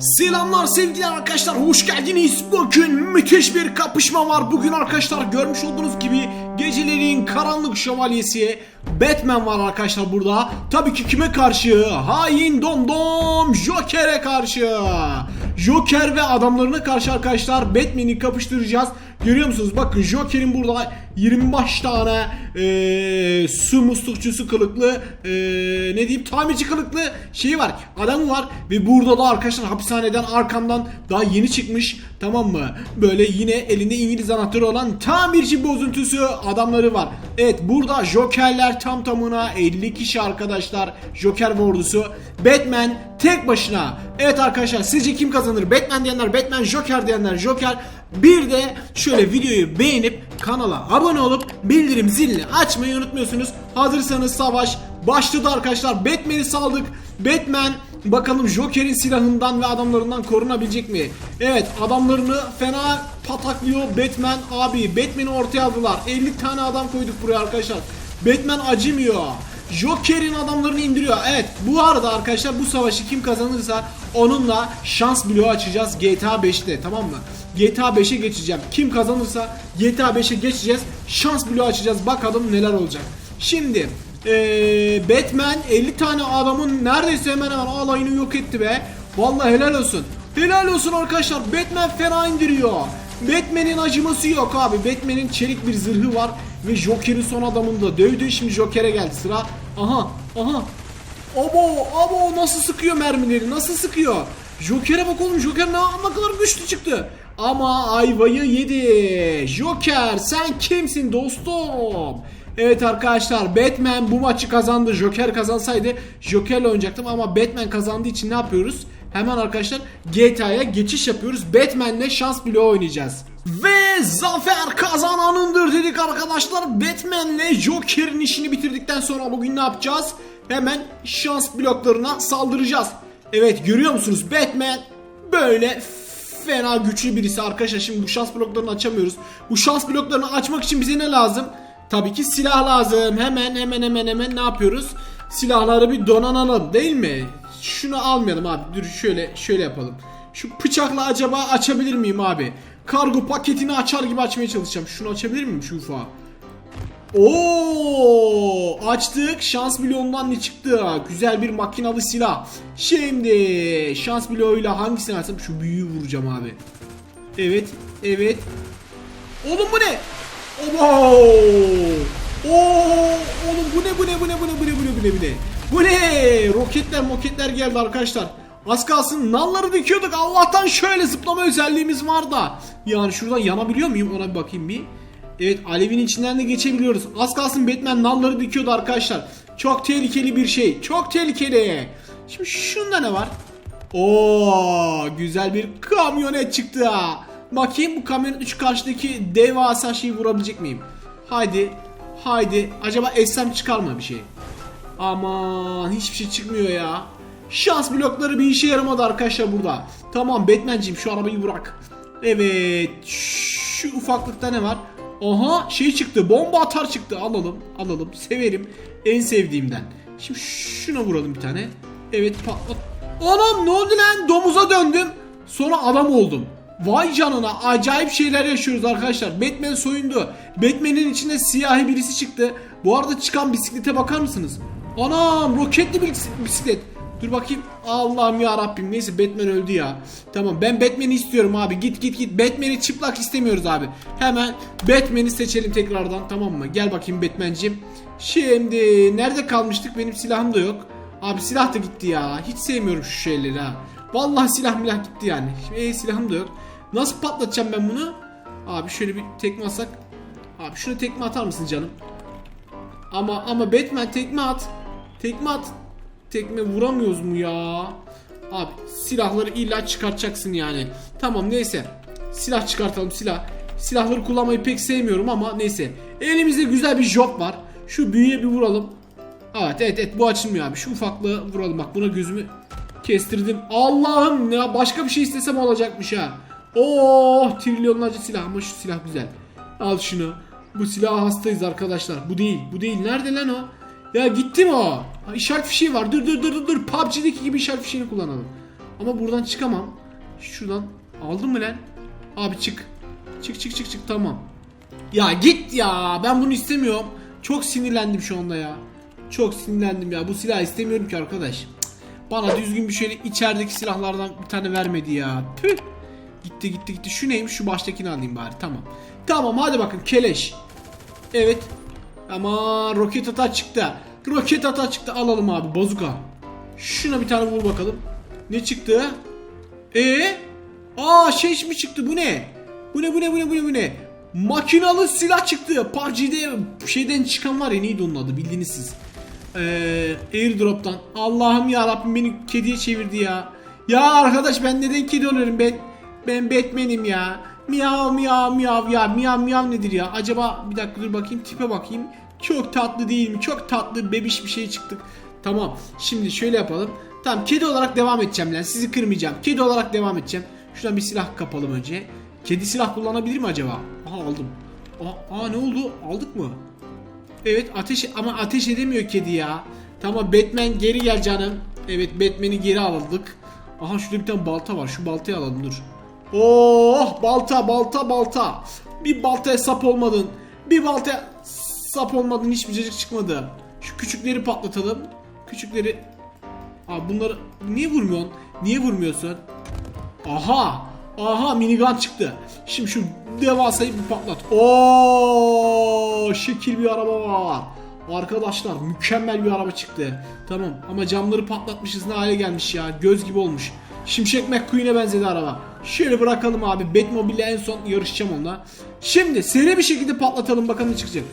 Selamlar sevgili arkadaşlar hoş geldiniz. Bugün müthiş bir kapışma var. Bugün arkadaşlar görmüş olduğunuz gibi gecelerin karanlık şövalyesi Batman var arkadaşlar burada. Tabii ki kime karşı? Hain Domdom Joker'e karşı. Joker ve adamlarına karşı arkadaşlar Batman'i kapıştıracağız. Görüyor musunuz? Bakın Joker'in burada 25 tane eee, su muslukçusu kılıklı eee, ne diyeyim tamirci kılıklı şeyi var. Adamı var ve burada da arkadaşlar hapishaneden arkamdan daha yeni çıkmış tamam mı? Böyle yine elinde İngiliz anahtarı olan tamirci bozuntusu adamları var. Evet burada Joker'ler tam tamına 50 kişi arkadaşlar. Joker ordusu. Batman tek başına. Evet arkadaşlar sizce kim kazanır? Batman diyenler Batman, Joker diyenler Joker. Bir de şöyle videoyu beğenip kanala abone olup bildirim zilini açmayı unutmuyorsunuz. Hazırsanız savaş başladı arkadaşlar. Batman'i saldık. Batman bakalım Joker'in silahından ve adamlarından korunabilecek mi? Evet adamlarını fena pataklıyor Batman abi. Batman'i ortaya aldılar. 50 tane adam koyduk buraya arkadaşlar. Batman acımıyor. Joker'in adamlarını indiriyor. Evet bu arada arkadaşlar bu savaşı kim kazanırsa onunla şans bloğu açacağız GTA 5'te tamam mı? GTA 5'e geçeceğim. Kim kazanırsa GTA 5'e geçeceğiz. Şans bloğu açacağız. Bakalım neler olacak. Şimdi eee, Batman 50 tane adamın neredeyse hemen hemen alayını yok etti be. Vallahi helal olsun. Helal olsun arkadaşlar. Batman fena indiriyor. Batman'in acıması yok abi. Batman'in çelik bir zırhı var ve Joker'in son adamını da dövdü. Şimdi Joker'e geldi sıra. Aha, aha. Abo, abo nasıl sıkıyor mermileri? Nasıl sıkıyor? Joker'e bak oğlum. Joker ne, ne kadar güçlü çıktı. Ama ayvayı yedi. Joker sen kimsin dostum? Evet arkadaşlar Batman bu maçı kazandı. Joker kazansaydı Joker'le oynayacaktım ama Batman kazandığı için ne yapıyoruz? Hemen arkadaşlar GTA'ya geçiş yapıyoruz. Batman'le şans bloğu oynayacağız. Ve zafer kazananındır dedik arkadaşlar. Batman'le Joker'in işini bitirdikten sonra bugün ne yapacağız? Hemen şans bloklarına saldıracağız. Evet görüyor musunuz? Batman böyle fena güçlü birisi arkadaşlar. Şimdi bu şans bloklarını açamıyoruz. Bu şans bloklarını açmak için bize ne lazım? Tabii ki silah lazım. Hemen hemen hemen hemen ne yapıyoruz? Silahları bir donanalım değil mi? Şunu almayalım abi. Dur şöyle şöyle yapalım. Şu bıçakla acaba açabilir miyim abi? Kargo paketini açar gibi açmaya çalışacağım. Şunu açabilir miyim şu ufağı? Oo, açtık. Şans bloğundan ne çıktı? Güzel bir makinalı silah. Şimdi şans bloğuyla hangisini açsam şu büyüğü vuracağım abi. Evet, evet. Oğlum bu ne? Obo! Oo, oğlum bu ne bu ne bu ne bu ne bu ne bu ne bu ne? Bu ne? Roketler, moketler geldi arkadaşlar. Az kalsın nalları dikiyorduk. Allah'tan şöyle zıplama özelliğimiz var da. Yani şuradan yanabiliyor muyum? Ona bir bakayım bir. Evet alevin içinden de geçebiliyoruz. Az kalsın Batman nalları dikiyordu arkadaşlar. Çok tehlikeli bir şey. Çok tehlikeli. Şimdi şunda ne var? Oo güzel bir kamyonet çıktı. Bakayım bu kamyonet şu karşıdaki devasa şeyi vurabilecek miyim? Haydi. Haydi. Acaba essem çıkar mı bir şey? Aman hiçbir şey çıkmıyor ya. Şans blokları bir işe yaramadı arkadaşlar burada. Tamam Batman'cim şu arabayı bırak. Evet. Şu ufaklıkta ne var? Aha şey çıktı. Bomba atar çıktı. Alalım. Alalım. Severim. En sevdiğimden. Şimdi şuna vuralım bir tane. Evet patlat. Anam ne oldu lan? Domuza döndüm. Sonra adam oldum. Vay canına acayip şeyler yaşıyoruz arkadaşlar. Batman soyundu. Batman'in içinde siyahi birisi çıktı. Bu arada çıkan bisiklete bakar mısınız? Anam roketli bir bisiklet. Dur bakayım. Allah'ım ya Rabbim. Neyse Batman öldü ya. Tamam ben Batman'i istiyorum abi. Git git git. Batman'i çıplak istemiyoruz abi. Hemen Batman'i seçelim tekrardan tamam mı? Gel bakayım Batman'cim. Şimdi nerede kalmıştık? Benim silahım da yok. Abi silah da gitti ya. Hiç sevmiyorum şu şeyleri ha. Vallahi silah milah gitti yani. E, silahım da yok. Nasıl patlatacağım ben bunu? Abi şöyle bir tekme atsak. Abi şuna tekme atar mısın canım? Ama ama Batman tekme at. Tekme at. Tekme vuramıyoruz mu ya? Abi silahları illa çıkartacaksın yani. Tamam neyse. Silah çıkartalım silah. Silahları kullanmayı pek sevmiyorum ama neyse. Elimizde güzel bir job var. Şu büyüye bir vuralım. Evet evet evet bu açılmıyor abi. Şu ufaklığı vuralım bak buna gözümü kestirdim. Allah'ım ya başka bir şey istesem olacakmış ha. Oh trilyonlarca silah ama şu silah güzel. Al şunu. Bu silaha hastayız arkadaşlar. Bu değil. Bu değil. Nerede lan o? Ya gitti mi o? İşaret fişeği var. Dur dur dur dur dur. PUBG'deki gibi işaret fişeğini kullanalım. Ama buradan çıkamam. Şuradan aldın mı lan? Abi çık. Çık çık çık çık tamam. Ya git ya. Ben bunu istemiyorum. Çok sinirlendim şu anda ya. Çok sinirlendim ya. Bu silahı istemiyorum ki arkadaş. Bana düzgün bir şöyle içerideki silahlardan bir tane vermedi ya. Püh. Gitti gitti gitti. Şu neymiş? Şu baştakini alayım bari. Tamam. Tamam hadi bakın keleş. Evet. Ama roket ata çıktı. Roket ata çıktı. Alalım abi bazuka. Şuna bir tane vur bakalım. Ne çıktı? E? Aa şey mi çıktı? Bu ne? Bu ne bu ne bu ne bu ne bu ne? Makinalı silah çıktı. PUBG'de şeyden çıkan var ya neydi onun adı bildiğiniz siz. Ee, airdrop'tan. Allah'ım ya Rabbim beni kediye çevirdi ya. Ya arkadaş ben neden kedi oluyorum ben? Ben Batman'im ya. Miyav miyav miyav ya. Miyav miyav nedir ya? Acaba bir dakika dur bakayım tipe bakayım. Çok tatlı değil mi? Çok tatlı bebiş bir şey çıktık. Tamam. Şimdi şöyle yapalım. Tamam kedi olarak devam edeceğim lan. Sizi kırmayacağım. Kedi olarak devam edeceğim. Şuradan bir silah kapalım önce. Kedi silah kullanabilir mi acaba? Aha aldım. Aa, aa ne oldu? Aldık mı? Evet ateş ama ateş edemiyor kedi ya. Tamam Batman geri gel canım. Evet Batman'i geri aldık. Aha şurada bir tane balta var. Şu baltayı alalım dur. Oh balta balta balta. Bir baltaya sap olmadın. Bir baltaya sap olmadın hiçbir cacık çıkmadı. Şu küçükleri patlatalım. Küçükleri Aa bunları niye vurmuyorsun? Niye vurmuyorsun? Aha! Aha minigun çıktı. Şimdi şu devasayı bir patlat. Oo şekil bir araba var. Arkadaşlar mükemmel bir araba çıktı. Tamam ama camları patlatmışız ne hale gelmiş ya. Göz gibi olmuş. Şimşek McQueen'e benzedi araba. Şöyle bırakalım abi. Batmobile en son yarışacağım onunla. Şimdi seri bir şekilde patlatalım. Bakalım ne çıkacak.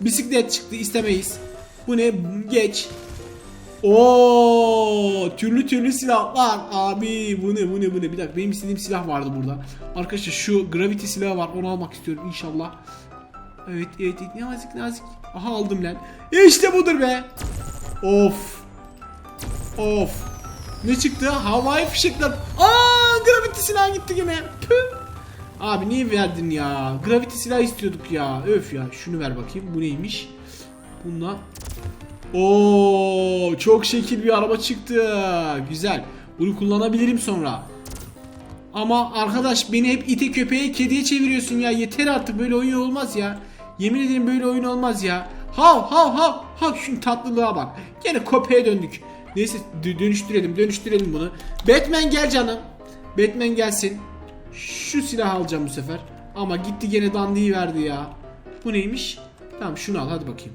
Bisiklet çıktı. İstemeyiz. Bu ne? Geç. Oo, türlü türlü silahlar. Abi bu ne bu ne bu ne? Bir dakika benim istediğim silah vardı burada. Arkadaşlar şu gravity silahı var. Onu almak istiyorum inşallah. Evet evet evet, nazik nazik. Aha aldım lan. İşte budur be. Of. Of. Ne çıktı? Havai fişekler. Aa gravity silah gitti gene Püh. abi niye verdin ya gravity silah istiyorduk ya öf ya şunu ver bakayım bu neymiş bununla Oo, çok şekil bir araba çıktı. Güzel. Bunu kullanabilirim sonra. Ama arkadaş beni hep ite köpeğe kediye çeviriyorsun ya. Yeter artık böyle oyun olmaz ya. Yemin ederim böyle oyun olmaz ya. Hav hav hav hav şu tatlılığa bak. Gene köpeğe döndük. Neyse dö- dönüştürelim dönüştürelim bunu. Batman gel canım. Batman gelsin. Şu silahı alacağım bu sefer. Ama gitti gene dandiyi verdi ya. Bu neymiş? Tamam şunu al hadi bakayım.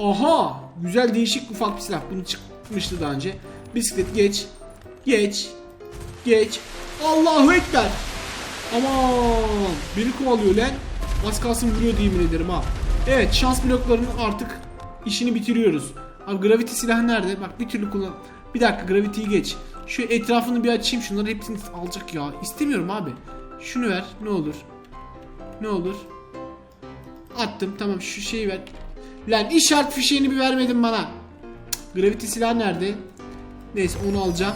Aha! Güzel değişik ufak bir silah. Bunu çıkmıştı daha önce. Bisiklet geç. Geç. Geç. Allahu Ekber. Aman. Beni kovalıyor lan. Az kalsın vuruyor yemin ederim ha. Evet şans bloklarının artık işini bitiriyoruz. Abi gravity silahı nerede? Bak bir türlü kullan. Bir dakika gravity'yi geç. Şu etrafını bir açayım şunları hepsini alacak ya. İstemiyorum abi. Şunu ver ne olur. Ne olur. Attım tamam şu şeyi ver. Lan işaret fişeğini bir vermedin bana. Cık, Gravity silah nerede? Neyse onu alacağım.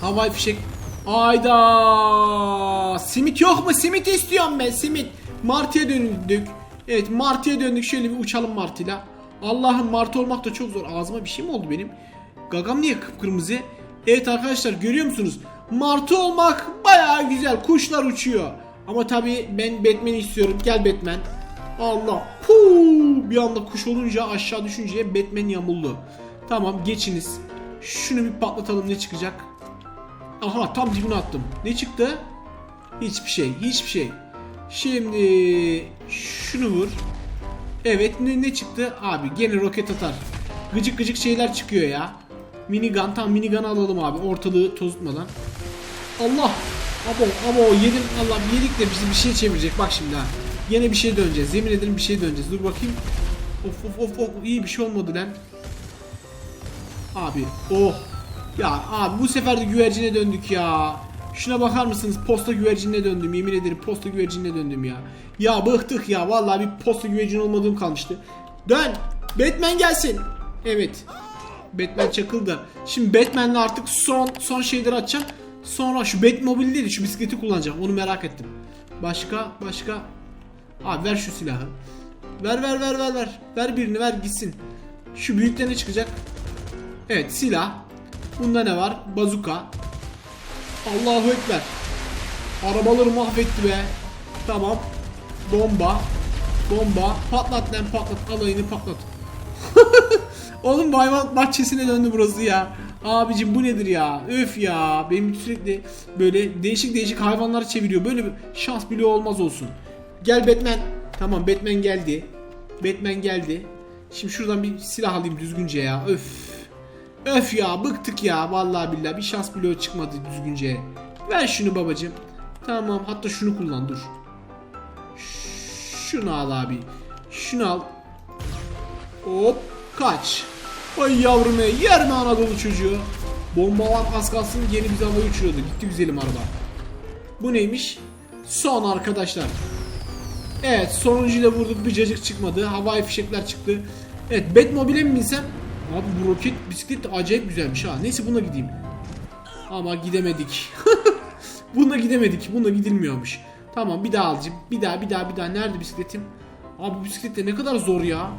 Havai fişek. Ayda. Simit yok mu? Simit istiyorum ben. Simit. Martı'ya döndük. Evet Martı'ya döndük. Şöyle bir uçalım Martı'yla. Allah'ım Martı olmak da çok zor. Ağzıma bir şey mi oldu benim? Gagam niye kıpkırmızı? Evet arkadaşlar görüyor musunuz? Martı olmak bayağı güzel. Kuşlar uçuyor. Ama tabii ben Batman istiyorum. Gel Batman. Allah. Huu, bir anda kuş olunca aşağı düşünce Batman yamuldu. Tamam geçiniz. Şunu bir patlatalım ne çıkacak? Aha tam dibine attım. Ne çıktı? Hiçbir şey. Hiçbir şey. Şimdi şunu vur. Evet ne, ne çıktı? Abi gene roket atar. Gıcık gıcık şeyler çıkıyor ya. Minigun tam minigun alalım abi ortalığı tozutmadan. Allah. Abo abo yedim Allah yedik de bizi bir şey çevirecek bak şimdi ha. Yine bir şey döneceğiz. Yemin ederim bir şey döneceğiz. Dur bakayım. Of of of of iyi bir şey olmadı lan. Abi oh. Ya abi bu sefer de güvercine döndük ya. Şuna bakar mısınız? Posta güvercinine döndüm. Yemin ederim posta güvercinine döndüm ya. Ya bıktık ya. Vallahi bir posta güvercin olmadığım kalmıştı. Dön. Batman gelsin. Evet. Batman çakıldı. Şimdi Batman'le artık son son şeyleri açacağım. Sonra şu Batmobile değil şu bisikleti kullanacağım. Onu merak ettim. Başka başka Abi ver şu silahı. Ver ver ver ver ver. Ver birini ver gitsin. Şu büyükte ne çıkacak? Evet silah. Bunda ne var? Bazuka. Allahu Ekber. Arabaları mahvetti be. Tamam. Bomba. Bomba. Patlat lan patlat. Alayını patlat. Oğlum bu hayvan bahçesine döndü burası ya. Abicim bu nedir ya? Öf ya. Benim sürekli böyle değişik değişik hayvanları çeviriyor. Böyle bir şans bile olmaz olsun. Gel Batman. Tamam Batman geldi. Batman geldi. Şimdi şuradan bir silah alayım düzgünce ya. Öf. Öf ya bıktık ya vallahi billahi bir şans bile çıkmadı düzgünce. Ver şunu babacım. Tamam hatta şunu kullan dur. Şunu al abi. Şunu al. Hop kaç. Ay yavrum ey yer mi Anadolu çocuğu? Bombalar az kalsın yeni bizi havaya uçuruyordu. Gitti güzelim araba. Bu neymiş? Son arkadaşlar. Evet sonuncuyu da vurduk bir cacık çıkmadı. Havai fişekler çıktı. Evet Batmobile'e mi binsem? Abi bu roket bisiklet de acayip güzelmiş ha. Neyse buna gideyim. Ama gidemedik. bununla gidemedik. Bununla gidilmiyormuş. Tamam bir daha alacağım. Bir daha bir daha bir daha. Nerede bisikletim? Abi bisiklet de ne kadar zor ya.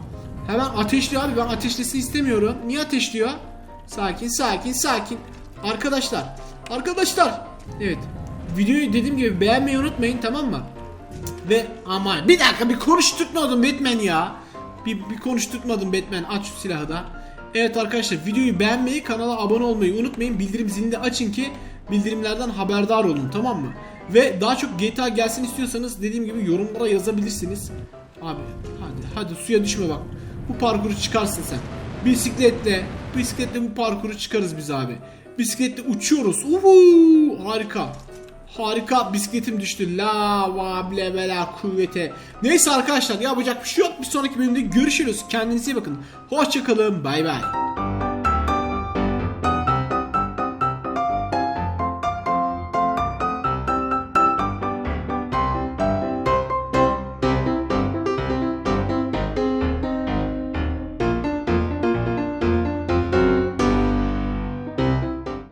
Hemen ateşliyor abi. Ben ateşlesin istemiyorum. Niye ateşliyor? Sakin sakin sakin. Arkadaşlar. Arkadaşlar. Evet. Videoyu dediğim gibi beğenmeyi unutmayın tamam mı? Ve aman bir dakika bir konuşturtmadım Batman ya. Bir, bir konuşturtmadım Batman aç şu silahı da. Evet arkadaşlar videoyu beğenmeyi kanala abone olmayı unutmayın. Bildirim zilini de açın ki bildirimlerden haberdar olun tamam mı? Ve daha çok GTA gelsin istiyorsanız dediğim gibi yorumlara yazabilirsiniz. Abi hadi hadi suya düşme bak. Bu parkuru çıkarsın sen. Bisikletle bisikletle bu parkuru çıkarız biz abi. Bisikletle uçuyoruz. Uhu, harika. Harika bisikletim düştü. La vable bela kuvvete. Neyse arkadaşlar yapacak bir şey yok. Bir sonraki bölümde görüşürüz. Kendinize iyi bakın. Hoşçakalın. Bay bay.